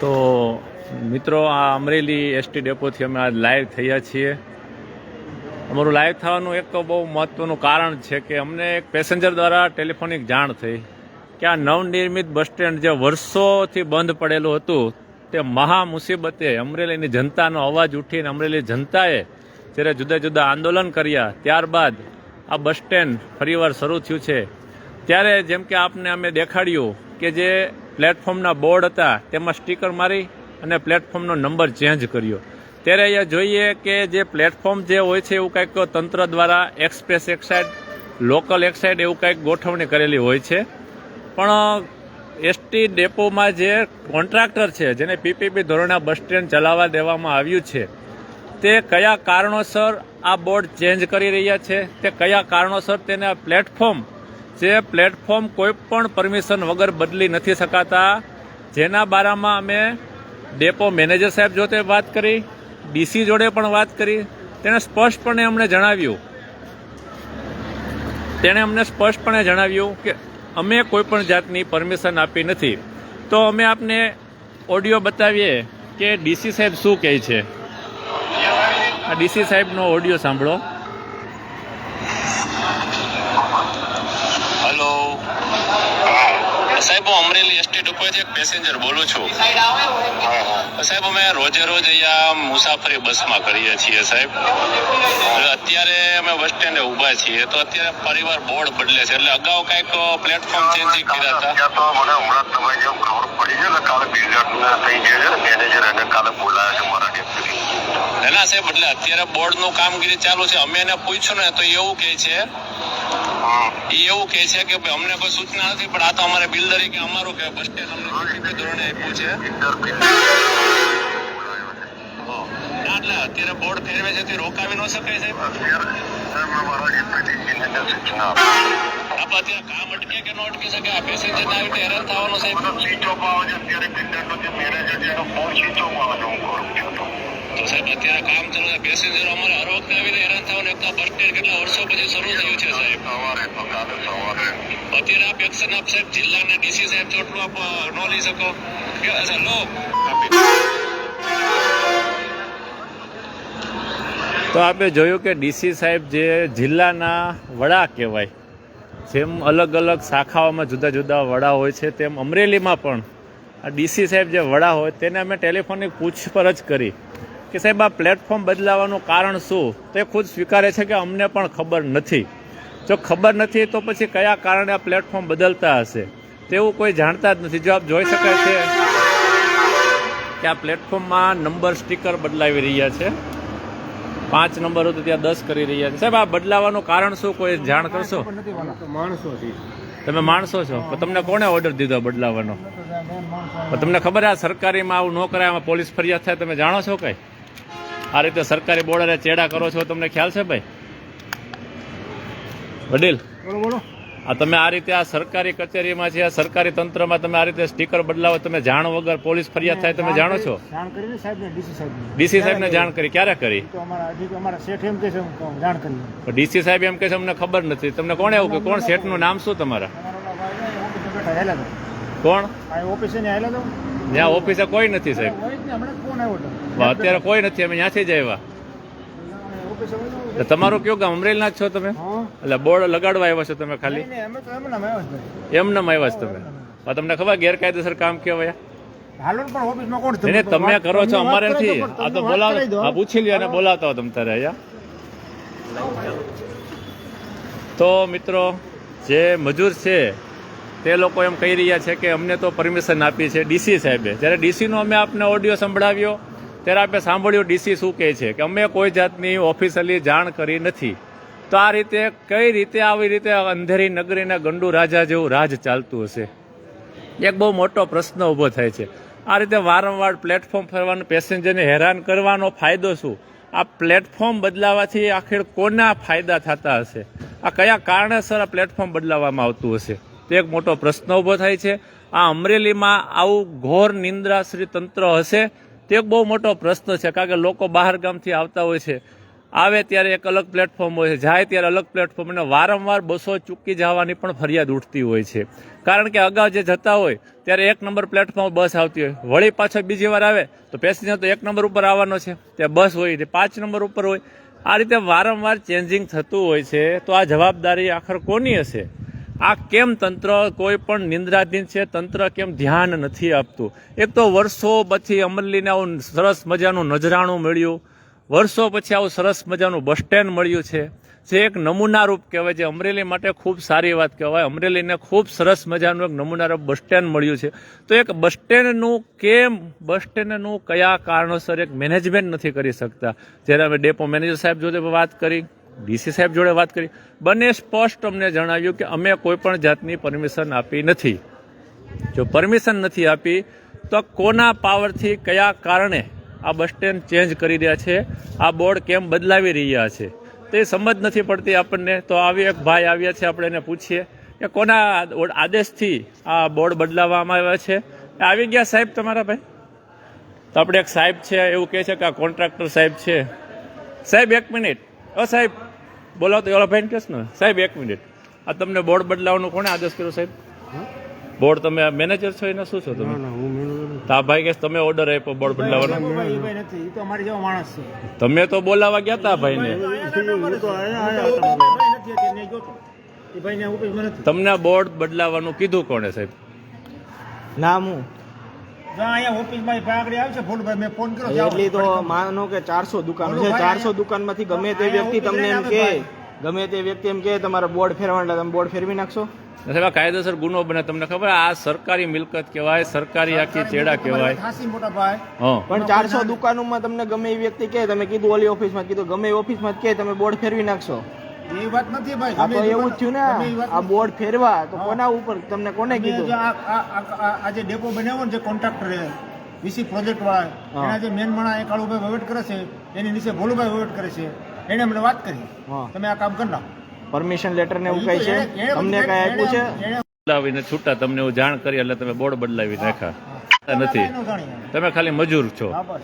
તો મિત્રો, આ અમરેલી એસટી ડેપોથી અમે આજ લાઈવ થયા છીએ. અમારું લાઈવ થવાનું એક બહુ મહત્વનું કારણ છે કે અમને એક પેસેન્જર દ્વારા ટેલિફોનિક જાણ થઈ. કે આ નવનિર્મિત બસ સ્ટેન્ડ જે વર્ષોથી બંધ પડેલું હતું તે મહા મુસીબતે અમરેલીની જનતાનો અવાજ ઉઠીને અમરેલી જનતાએ જ્યારે જુદા જુદા આંદોલન કર્યા, ત્યારબાદ આ બસ સ્ટેન્ડ ફરીવાર શરૂ થયું છે. ત્યારે જેમ કે આપને અમે દેખાડ્યું કે જે પ્લેટફોર્મના બોર્ડ હતા, તેમાં સ્ટીકર મારી અને પ્લેટફોર્મનો નંબર ચેન્જ કર્યો. ત્યારે અહીંયા જોઈએ કે જે પ્લેટફોર્મ જે હોય છે એવું કંઈક તંત્ર દ્વારા એક્સપ્રેસ એક સાઈડ, લોકલ એક સાઈડ એવું કંઈક ગોઠવણી કરેલી હોય છે. પણ એસટી ડેપોમાં જે કોન્ટ્રાક્ટર છે, જેને પીપીપી ધોરણે બસ સ્ટેન્ડ ચલાવવા દેવામાં આવ્યું છે, તે કયા કારણોસર આ બોર્ડ ચેન્જ કરી રહ્યા છે? તે કયા કારણોસર તેને પ્લેટફોર્મ, જે પ્લેટફોર્મ કોઈ પણ પરમિશન વગર બદલી નથી શકાતા? જેના બારામાં અમે ડેપો મેનેજર સાહેબ જોતે વાત કરી, ડીસી જોડે પણ વાત કરી. તેણે સ્પષ્ટપણે અમને જણાવ્યું. તેણે અમને સ્પષ્ટપણે જણાવ્યું કે અમે કોઈ પણ જાતની પરમિશન આપી નથી. તો અમે આપને ઓડિયો બતાવીએ કે ડીસી સાહેબ શું કહે છે. આ ડીસી સાહેબનો ઓડિયો સાંભળો. હલો. સાહેબ, હું અમરેલી એસટી ઉપર એક પેસેન્જર બોલું છું. સાહેબ, અમે રોજે રોજ અહીંયા મુસાફરી બસમાં કરીએ છીએ, સાહેબ. અત્યારે અમે બસ સ્ટેન્ડે ઊભા છીએ. તો અત્યારે પરિવાર બોર્ડ બદલે છે. એટલે અગાઉ કંઈક પ્લેટફોર્મ ચેન્જ કર્યા હતા? તો મને હમણાં તમે જેમ ખબર પડી છે ને કાલે બિલ્ડર થઈ જે છે. મેનેજર એને કાલે બોલાયા છે મારા ડેપ્યુટી ના સાહેબ એટલે અત્યારે બોર્ડનું કામગીરી ચાલુ છે. અમે એને પૂછ્યું ને તો એવું કહે છે એ એવું કહે છે કે ભાઈ અમને કોઈ સૂચના નથી પણ આ તો અમારે બિલ્ડરે કે અમારું કે બસ સ્ટેન્ડ અમને ધોરણે આપ્યું છે. એટલે અત્યારે બોર્ડ ફેરવે છે તે રોકાવી ન શકાય સાહેબ. અત્યારે કામ અટકે કે અટકી શકે આ પેસેન્જર આવી હેરાન થવાનું બધો સ્વિચ છે અત્યારે બિલ્ડરનો જે મેનેજર છે છે છું સાહેબ અત્યારે કામ ચાલુ પેસેન્જર અમારે હર આવીને હેરાન થવાનું એક તો બસ કેટલા વર્ષો પછી શરૂ થયું છે સાહેબ સવારે તો કાલે આપ એક્શન આપ સાહેબ જિલ્લાના ડીસી સાહેબ ચોટલું આપ નો લઈ શકો લો તો આપણે જોયું કે ડીસી સાહેબ જે જિલ્લાના વડા કહેવાય, જેમ અલગ અલગ શાખાઓમાં જુદા જુદા વડા હોય છે, તેમ અમરેલીમાં પણ આ ડીસી સાહેબ જે વડા હોય તેને અમે ટેલિફોનિક પૂછપરછ કરી કે સાહેબ આ પ્લેટફોર્મ બદલાવાનું કારણ શું? તે ખુદ સ્વીકારે છે કે અમને પણ ખબર નથી. જો ખબર નથી તો પછી કયા કારણે આ પ્લેટફોર્મ બદલતા હશે? તેવું કોઈ જાણતા જ નથી. જો આપ જોઈ શકાય છે કે આ પ્લેટફોર્મમાં નંબર સ્ટીકર બદલાવી રહ્યા છે. પાંચ નંબર હતું ત્યાં દસ કરી રહ્યા છે. સાહેબ, આ બદલાવાનું કારણ શું? કોઈ જાણ કરશો? તમે માણસો છો. તમને કોણે ઓર્ડર દીધો બદલાવાનો? તમને ખબર આ સરકારીમાં આવું ન કરાય, આમાં પોલીસ ફરિયાદ થાય, તમે જાણો છો કઈ? આ રીતે સરકારી બોર્ડરે ચેડા કરો છો, તમને ખ્યાલ છે ભાઈ? વડીલ? આ તમે આ રીતે આ સરકારી કચેરીમાં છે આ સરકારી તંત્રમાં તમે આ રીતે સ્ટીકર બદલાવો તમે જાણ વગર પોલીસ ફરિયાદ થાય તમે જાણો છો? ડીસી સાહેબને. જાણ કરી ક્યારે કરી? ડીસી સાહેબ એમ કે છે અમને ખબર નથી. તમને કોણ એવું કે કોણ શેઠનું નામ શું તમારા? કોણ? ઓફિસે ત્યાં ઓફિસે કોઈ નથી સાહેબ. અત્યારે કોઈ નથી અમે ત્યાંથી જ આવ્યા. તમારું કયો ગામ? અમરેલીના છો તમે? એટલે બોર્ડ લગાડવા આવ્યા છો તમે ખાલી? એમ એમને આવ્યો છો તમે? તમને ખબર ગેરકાયદેસર કામ કેવાય એને તમે કરો છો અમારે નથી આ તો બોલાવ. બોલાવ આ પૂછી લ્યો અને બોલાવતા હો તમે તારે અહીંયા તો મિત્રો જે મજૂર છે તે લોકો એમ કહી રહ્યા છે કે અમને તો પરમિશન આપી છે ડીસી સાહેબે. જ્યારે ડીસીનો અમે આપને ઓડિયો સંભળાવ્યો ત્યારે આપણે સાંભળ્યું ડીસી શું કહે છે કે અમે કોઈ જાતની ઓફિશિયલી જાણ કરી નથી. તો આ રીતે કઈ રીતે આવી રીતે અંધેરી નગરીના ગંડુ રાજા જેવું રાજ ચાલતું હશે? એક બહુ મોટો પ્રશ્ન ઊભો થાય છે. આ રીતે વારંવાર પ્લેટફોર્મ ફરવાનું પેસેન્જરને હેરાન કરવાનો ફાયદો શું? આ પ્લેટફોર્મ બદલાવાથી આખર કોના ફાયદા થતા હશે? આ કયા કારણેસર આ પ્લેટફોર્મ બદલાવવામાં આવતું હશે? તે એક મોટો પ્રશ્ન ઊભો થાય છે. આ અમરેલીમાં આવું ઘોર નિંદ્રાશ્રી તંત્ર હશે? તે એક બહુ મોટો પ્રશ્ન છે, કારણ કે લોકો બહાર ગામથી આવતા હોય છે. આવે ત્યારે એક અલગ પ્લેટફોર્મ હોય છે, જાય ત્યારે અલગ પ્લેટફોર્મ અને વારંવાર બસો ચૂકી જવાની પણ ફરિયાદ ઉઠતી હોય છે. કારણ કે અગાઉ જે જતા હોય, ત્યારે એક નંબર પ્લેટફોર્મ બસ આવતી હોય. વળી પાછો બીજી વાર આવે, તો પેસેન્જર તો એક નંબર ઉપર આવવાનો છે. ત્યાં બસ હોય, તે પાંચ નંબર ઉપર હોય. આ રીતે વારંવાર ચેન્જિંગ થતું હોય છે. તો આ જવાબદારી આખર કોની હશે? આ કેમ તંત્ર કોઈ પણ નિંદ્રાધીન છે? તંત્ર કેમ ધ્યાન નથી આપતું? એક તો વર્ષો પછી અમરેલીને આવું સરસ મજાનું નજરાણું મળ્યું. વર્ષો પછી આવું સરસ મજાનું બસ સ્ટેન્ડ મળ્યું છે. જે એક નમૂનારૂપ કહેવાય છે અમરેલી માટે ખૂબ સારી વાત કહેવાય. અમરેલીને ખૂબ સરસ મજાનું એક નમૂનારૂપ બસ સ્ટેન્ડ મળ્યું છે. તો એક બસ સ્ટેન્ડનું કેમ, બસ સ્ટેન્ડનું કયા કારણોસર એક મેનેજમેન્ટ નથી કરી શકતા? જ્યારે અમે ડેપો મેનેજર સાહેબ જોડે વાત કરી ડીસી સાહેબ જોડે વાત કરી. બંને સ્પષ્ટ અમને જણાવ્યું કે અમે કોઈ પણ જાતની પરમિશન આપી નથી. જો પરમિશન નથી આપી, તો કોના પાવરથી કયા કારણે આ બસ સ્ટેન્ડ ચેન્જ કરી રહ્યા છે, આ બોર્ડ કેમ બદલાવી રહ્યા છે? તે સમજ નથી પડતી આપણને. તો આવી એક ભાઈ આવ્યા છે, આપણે એને પૂછીએ કે કોના આદેશથી આ બોર્ડ બદલાવવામાં આવ્યા છે? આવી ગયા સાહેબ તમારા ભાઈ? તો આપણે એક સાહેબ છે, એવું કહે છે કે આ કોન્ટ્રાક્ટર સાહેબ છે. સાહેબ, એક મિનિટ. ઓ સાહેબ બોલાવો તો ઓલા ભાઈ કહેશ ને. સાહેબ એક મિનિટ. આ તમને બોર્ડ બદલાવાનો કોણે આદેશ કર્યો સાહેબ? બોર્ડ તમે મેનેજર છો એને શું છો તમે? તો આ ભાઈ કે તમે ઓર્ડર આપ્યો બોર્ડ બદલાવવાનો. એ ભાઈ એ ભાઈ નથી એ તો અમારી જેવો માણસ તમે તો બોલાવા ગયા હતા ભાઈને. એ તો ભાઈને તમને બોર્ડ બદલાવવાનું કીધું કોણે સાહેબ? નામ હું? અહીંયા ઓફિસમાં મેં ફોન કર્યો એટલી તો માનો કે ચારસો દુકાન છે ચારસો દુકાનમાંથી ગમે તે વ્યક્તિ તમને એમ કે ગમે તે વ્યક્તિ એમ કે તમારે બોર્ડ ફેરવાના તમે બોર્ડ ફેરવી નાખશો? સાહેબ કાયદેસર ગુનો બને તમને ખબર આ સરકારી મિલકત કહેવાય સરકારી આખી ચેડા કહેવાય. ખાસી મોટા ભાઈ. હા. પણ ચારસો દુકાનોમાં તમને ગમે એ વ્યક્તિ કે તમે કીધું ઓલી ઓફિસમાં કીધું ગમે ઓફિસમાં કે તમે બોર્ડ ફેરવી નાખશો. એ વાત નથી ભાઈ આ તો એવું થયું ને ગમે એ વાત આ બોર્ડ ફેરવા તો કોના ઉપર તમને કોને કીધું? આ આ- આ- આ- આ જે ડેપો બનાવ્યો ને જે કોન્ટ્રાક્ટર વીસી પ્રોજેક્ટ વાળા એના જે મેન માણસ એ કાળુભાઈ વહીવટ કરે છે એની નીચે ભોલુભાઈ વહીવટ કરે છે એને અમને વાત કરી. તમે આ કામ કરી નાખો. પરમિશન લેટર ને એવું કઈ છે? તમને કઈ આપ્યું છે? બદલાવીને છૂટા તમને હું જાણ કરી એટલે તમે બોર્ડ બદલાવી નાખ્યા. નથી. તમે ખાલી મજૂર છો. હા બસ.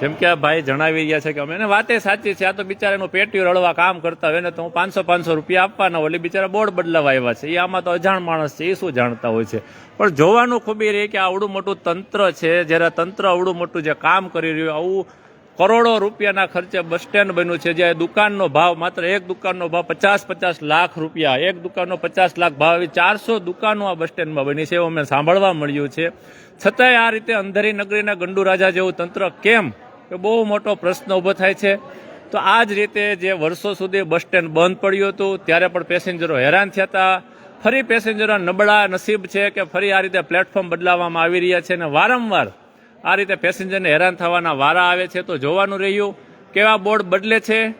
જેમ કે આ ભાઈ જણાવી રહ્યા છે કે અમે વાતે સાચી છે. આ તો બિચારા એનું પેટીઓ રળવા કામ કરતા હોય ને તો હું પાંચસો પાંચસો રૂપિયા આપવાના હોય બિચારા બોર્ડ બદલાવા આવ્યા છે. એ આમાં તો અજાણ માણસ છે. એ શું જાણતા હોય છે? પણ જોવાનું ખૂબ એ રહે કે આવડું મોટું તંત્ર છે. જ્યારે તંત્ર આવડું મોટું જે કામ કરી રહ્યું, આવું કરોડો રૂપિયાના ખર્ચે બસ સ્ટેન્ડ બન્યું છે, જ્યાં દુકાનનો ભાવ માત્ર એક દુકાનનો ભાવ પચાસ પચાસ લાખ રૂપિયા, એક દુકાનનો પચાસ લાખ ભાવ આવી ચારસો દુકાનો આ બસ સ્ટેન્ડમાં બની છે. એવું અમને સાંભળવા મળ્યું છે. છતાંય આ રીતે અંધારી નગરીના ગંડુ રાજા જેવું તંત્ર કેમ કે બહુ મોટો પ્રશ્ન ઊભો થાય છે. તો આ જ રીતે જે વર્ષો સુધી બસ સ્ટેન્ડ બંધ પડ્યું હતું, ત્યારે પણ પેસેન્જરો હેરાન થયા હતા. ફરી પેસેન્જરો નબળા નસીબ છે કે ફરી આ રીતે પ્લેટફોર્મ બદલાવવામાં આવી રહ્યા છે અને વારંવાર આ રીતે પેસેન્જરને હેરાન થવાના વારા આવે છે. તો જોવાનું રહ્યું, કેવા બોર્ડ બદલે છે?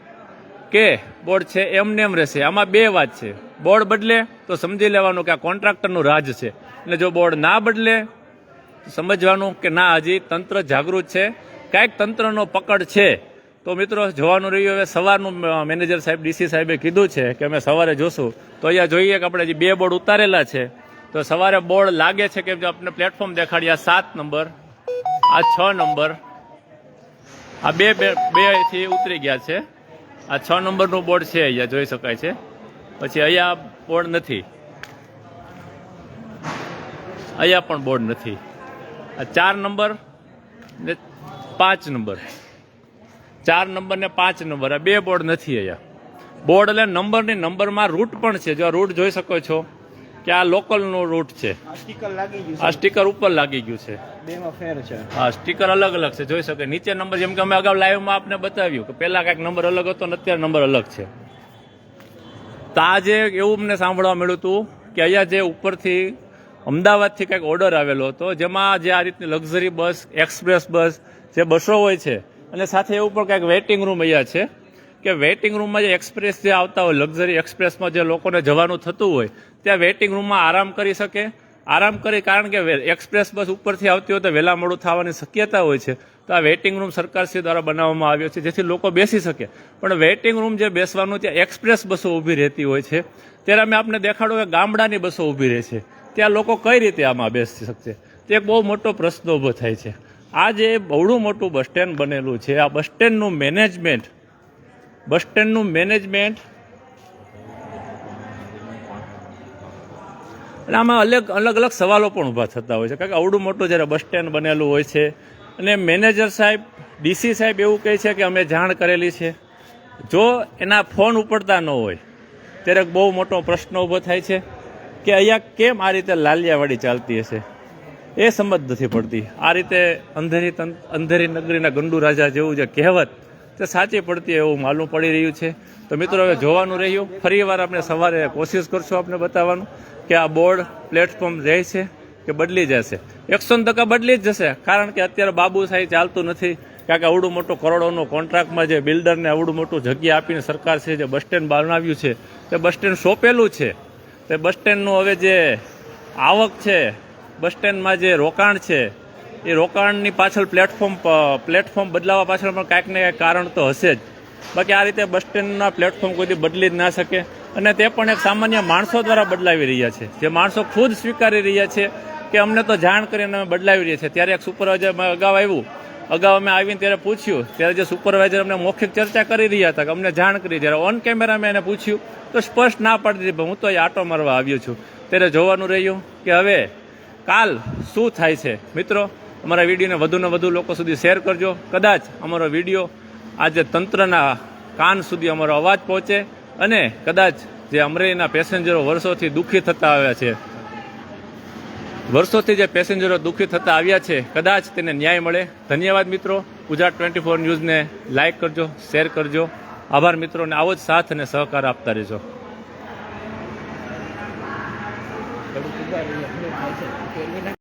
કે બોર્ડ છે એમને એમ રહેશે. આમાં બે વાત છે. બોર્ડ બદલે તો સમજી લેવાનું કે આ કોન્ટ્રાક્ટરનું રાજ છે. એટલે જો બોર્ડ ના બદલે સમજવાનું કે ના, હજી તંત્ર જાગૃત છે. કાંઈક તંત્રનો પકડ છે. તો મિત્રો, જોવાનું રહ્યું હવે સવારનું મેનેજર સાહેબ, ડીસી સાહેબે કીધું છે કે અમે સવારે જોશું. તો અહીંયા જોઈએ કે આપણે જે બે બોર્ડ ઉતારેલા છે, તો સવારે બોર્ડ લાગે છે કે આપણે પ્લેટફોર્મ દેખાડ્યા સાત નંબર, આ છ નંબર, આ બે બે બેથી ઉતરી ગયા છે. આ છ નંબરનું બોર્ડ છે અહીંયા, જોઈ શકાય છે. પછી અહીંયા બોર્ડ નથી. અહીંયા પણ બોર્ડ નથી. આ ચાર નંબર ને પાંચ નંબર. ચાર નંબર ને પાંચ નંબર. આ બે બોર્ડ નથી અહીંયા. બોર્ડ એટલે નંબર ને નંબરમાં રૂટ પણ છે. જો આ રૂટ જોઈ શકો છો કે આ લોકલનો રૂટ છે. આ સ્ટીકર ઉપર લાગી ગયું છે. હા સ્ટીકર અલગ અલગ છે. જોઈ શકે. નીચે નંબર જેમ કે અમે અગાઉ લાઈવમાં આપને બતાવ્યું કે પહેલાં કાંઈક નંબર અલગ હતો ને અત્યારે નંબર અલગ છે. તો આજે એવું અમને સાંભળવા મળ્યું હતું કે અહીંયા જે ઉપરથી અમદાવાદથી કંઈક ઓર્ડર આવેલો હતો જેમાં જે આ રીતની લક્ઝરી બસ એક્સપ્રેસ બસ જે બસો હોય છે. અને સાથે એવું પણ કંઈક વેઇટિંગ રૂમ અહીંયા છે કે વેઇટિંગ રૂમમાં જે એક્સપ્રેસ જે આવતા હોય લક્ઝરી એક્સપ્રેસમાં જે લોકોને જવાનું થતું હોય, ત્યાં વેઇટિંગ રૂમમાં આરામ કરી શકે. આરામ કરી કારણ કે એક્સપ્રેસ બસ ઉપરથી આવતી હોય તો વહેલા મોડું થવાની શક્યતા હોય છે. તો આ વેઇટિંગ રૂમ સરકારશ્રી દ્વારા બનાવવામાં આવ્યો છે, જેથી લોકો બેસી શકે. પણ વેઇટિંગ રૂમ જે બેસવાનું, ત્યાં એક્સપ્રેસ બસો ઊભી રહેતી હોય છે. ત્યારે અમે આપને દેખાડો કે ગામડાની બસો ઊભી રહે છે. ત્યાં લોકો કઈ રીતે આમાં બેસી શકશે? તે એક બહુ મોટો પ્રશ્ન ઊભો થાય છે. આ જે બહુડું મોટું બસ સ્ટેન્ડ બનેલું છે, આ બસ સ્ટેન્ડનું મેનેજમેન્ટ, બસ સ્ટેન્ડનું મેનેજમેન્ટ અને આમાં અલગ અલગ અલગ સવાલો પણ ઊભા થતા હોય છે. કારણ કે આવડું મોટું જ્યારે બસ સ્ટેન્ડ બનેલું હોય છે, અને મેનેજર સાહેબ, ડીસી સાહેબ એવું કહે છે કે અમે જાણ કરેલી છે. જો એના ફોન ઉપડતા ન હોય, ત્યારે બહુ મોટો પ્રશ્ન ઊભો થાય છે કે અહીંયા કેમ આ રીતે લાલિયાવાડી ચાલતી હશે? એ સમજ નથી પડતી. આ રીતે અંધેરી અંધેરી નગરીના ગંડુ રાજા જેવું જે કહેવત તે સાચી પડતી એવું માલુમ પડી રહ્યું છે. તો મિત્રો, હવે જોવાનું રહ્યું. ફરી વાર આપણે સવારે કોશિશ કરશું આપણે બતાવવાનું કે આ બોર્ડ પ્લેટફોર્મ રહે છે કે બદલી જશે. એકસો ટકા બદલી જ જશે, કારણ કે અત્યારે બાબુ સાહેબ ચાલતું નથી. કારણ કે અવડું મોટું કરોડોનો કોન્ટ્રાક્ટમાં જે બિલ્ડરને અવડું મોટું જગ્યા આપીને સરકાર છે જે બસ સ્ટેન્ડ બનાવ્યું છે, તે બસ સ્ટેન્ડ સોંપેલું છે. તે બસ સ્ટેન્ડનું હવે જે આવક છે બસ સ્ટેન્ડમાં જે રોકાણ છે, એ રોકાણની પાછળ પ્લેટફોર્મ પ્લેટફોર્મ બદલાવા પાછળ પણ કાંઈક ને કાંઈક કારણ તો હશે જ. બાકી આ રીતે બસ સ્ટેન્ડના પ્લેટફોર્મ કોઈથી બદલી જ ના શકે. અને તે પણ એક સામાન્ય માણસો દ્વારા બદલાવી રહ્યા છે. જે માણસો ખુદ સ્વીકારી રહ્યા છે કે અમને તો જાણ કરીને અમે બદલાવી રહ્યા છે. ત્યારે એક સુપરવાઇઝર અગાઉ આવ્યું. અગાઉ અમે આવીને ત્યારે પૂછ્યું. ત્યારે જે સુપરવાઇઝર અમને મૌખિક ચર્ચા કરી રહ્યા હતા કે અમને જાણ કરી. જ્યારે ઓન કેમેરા મેં એને પૂછ્યું. તો સ્પષ્ટ ના પાડી દીધી. હું તો એ આટો મારવા આવ્યો છું. ત્યારે જોવાનું રહ્યું કે હવે કાલ શું થાય છે? મિત્રો, અમારા વિડીયોને વધુને વધુ લોકો સુધી શેર કરજો. કદાચ અમારો વીડિયો આજે તંત્રના કાન સુધી અમારો અવાજ પહોંચે અને કદાચ જે અમરેલીના પેસેન્જરો વર્ષોથી દુઃખી થતા આવ્યા છે. વર્ષોથી જે પેસેન્જરો દુઃખી થતા આવ્યા છે, કદાચ તેને ન્યાય મળે. ધન્યવાદ મિત્રો. ગુજરાત ટ્વેન્ટી ફોર ન્યૂઝને લાઇક કરજો, શેર કરજો. આભાર મિત્રોને આવો જ સાથ અને સહકાર આપતા રહેજો. Và được nói.